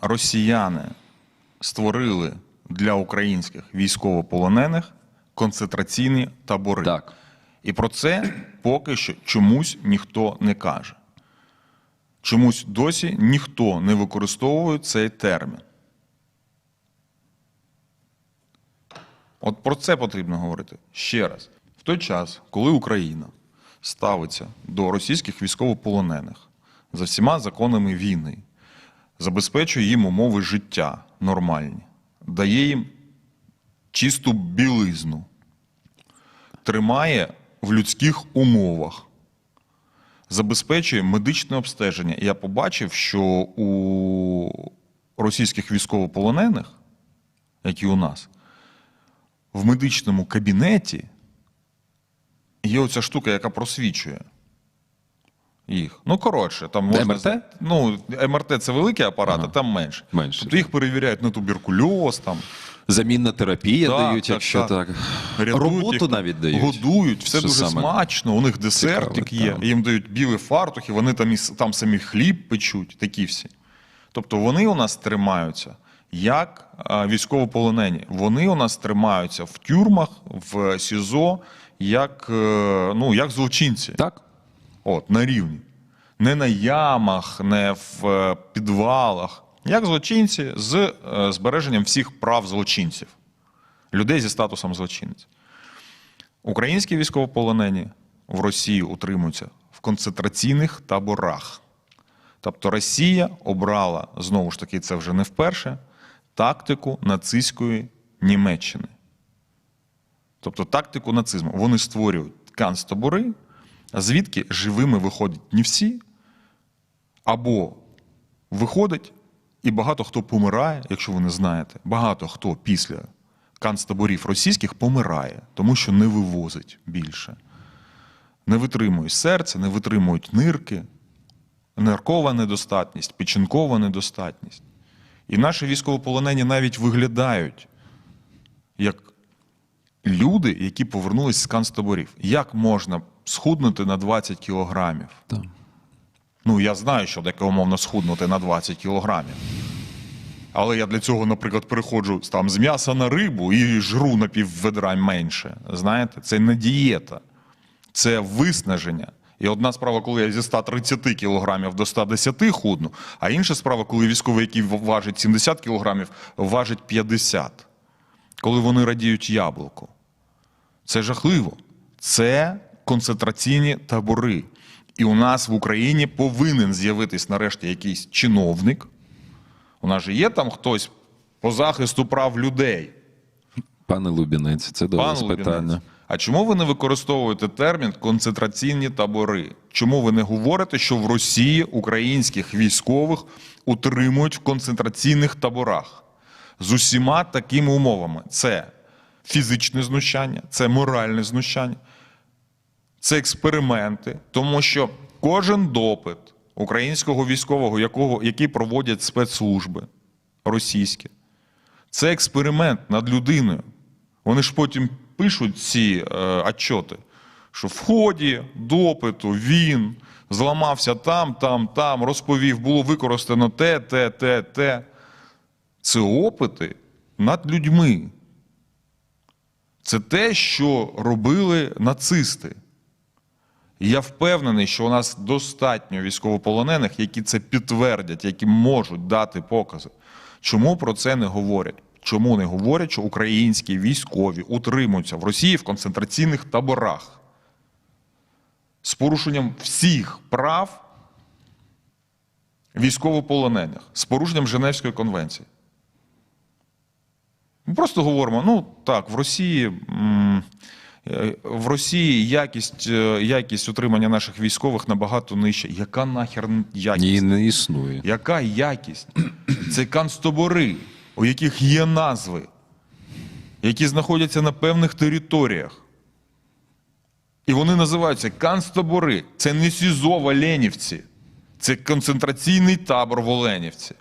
росіяни створили для українських військовополонених концентраційні табори. Так. І про це поки що чомусь ніхто не каже. Чомусь досі ніхто не використовує цей термін. От про це потрібно говорити ще раз. В той час, коли Україна ставиться до російських військовополонених за всіма законами війни, забезпечує їм умови життя нормальні, дає їм чисту білизну, тримає в людських умовах, забезпечує медичне обстеження. І я побачив, що у російських військовополонених, які у нас, в медичному кабінеті є оця штука, яка просвічує їх. Ну, коротше, там можна. МРТ? Ну, МРТ це великі апарати, там менше. Менше. Тобто їх перевіряють на туберкульоз, там, Замінна терапія Так, дають, так, якщо так. так. Роботу їх, навіть дають. Годують, все Що дуже саме смачно. У них десертик цікаве, є, так. їм дають білі фартухи, вони там, і там самі хліб печуть, такі всі. Тобто вони у нас тримаються як а, військовополонені. Вони у нас тримаються в тюрмах, в СІЗО, як, е, ну, як злочинці. Так? От, на рівні. Не на ямах, не в е, підвалах. Як злочинці з е, збереженням всіх прав злочинців, людей зі статусом злочинців. Українські військовополонені в Росії утримуються в концентраційних таборах. Тобто Росія обрала, знову ж таки, це вже не вперше, тактику нацистської Німеччини. Тобто тактику нацизму. Вони створюють канцтабори, звідки живими виходять не всі, або виходить, і багато хто помирає, якщо ви не знаєте, багато хто після канцтаборів російських помирає, тому що не вивозить більше. Не витримують серце, не витримують нирки, ниркова недостатність, печінкова недостатність. І наші військовополонені навіть виглядають як люди, які повернулись з канцтаборів. Як можна схуднути на 20 кілограмів? Так. Ну, я знаю, що таке умовно схуднути на 20 кілограмів. Але я для цього, наприклад, переходжу там, з м'яса на рибу і жру на пів ведра менше. Знаєте, це не дієта, це виснаження. І одна справа, коли я зі 130 кілограмів до 110 худну, а інша справа, коли військовий, який важить 70 кілограмів, важить 50. Коли вони радіють яблуку. Це жахливо. Це концентраційні табори. І у нас в Україні повинен з'явитись нарешті якийсь чиновник. У нас же є там хтось по захисту прав людей. Пане Лубінець, це до Пан вас Лубінець, питання. А чому ви не використовуєте термін концентраційні табори? Чому ви не говорите, що в Росії українських військових утримують в концентраційних таборах з усіма такими умовами? Це фізичне знущання, це моральне знущання, це експерименти, тому що кожен допит українського військового, якого, який проводять спецслужби російські, це експеримент над людиною. Вони ж потім пишуть ці е, отчоти, що в ході допиту він зламався там, там, там, розповів, було використано те, те, те, те. Це опити над людьми. Це те, що робили нацисти. І я впевнений, що у нас достатньо військовополонених, які це підтвердять, які можуть дати покази. Чому про це не говорять? Чому не говорять, що українські військові утримуються в Росії в концентраційних таборах з порушенням всіх прав військовополонених, з порушенням Женевської конвенції? Ми просто говоримо: ну так, в Росії. е, В Росії якість, е, якість утримання наших військових набагато нижча. Яка нахер якість? Ні, не існує. Яка якість? Це канцтобори, у яких є назви, які знаходяться на певних територіях. І вони називаються канцтобори. Це не СІЗО в Оленівці, це концентраційний табор в Оленівці.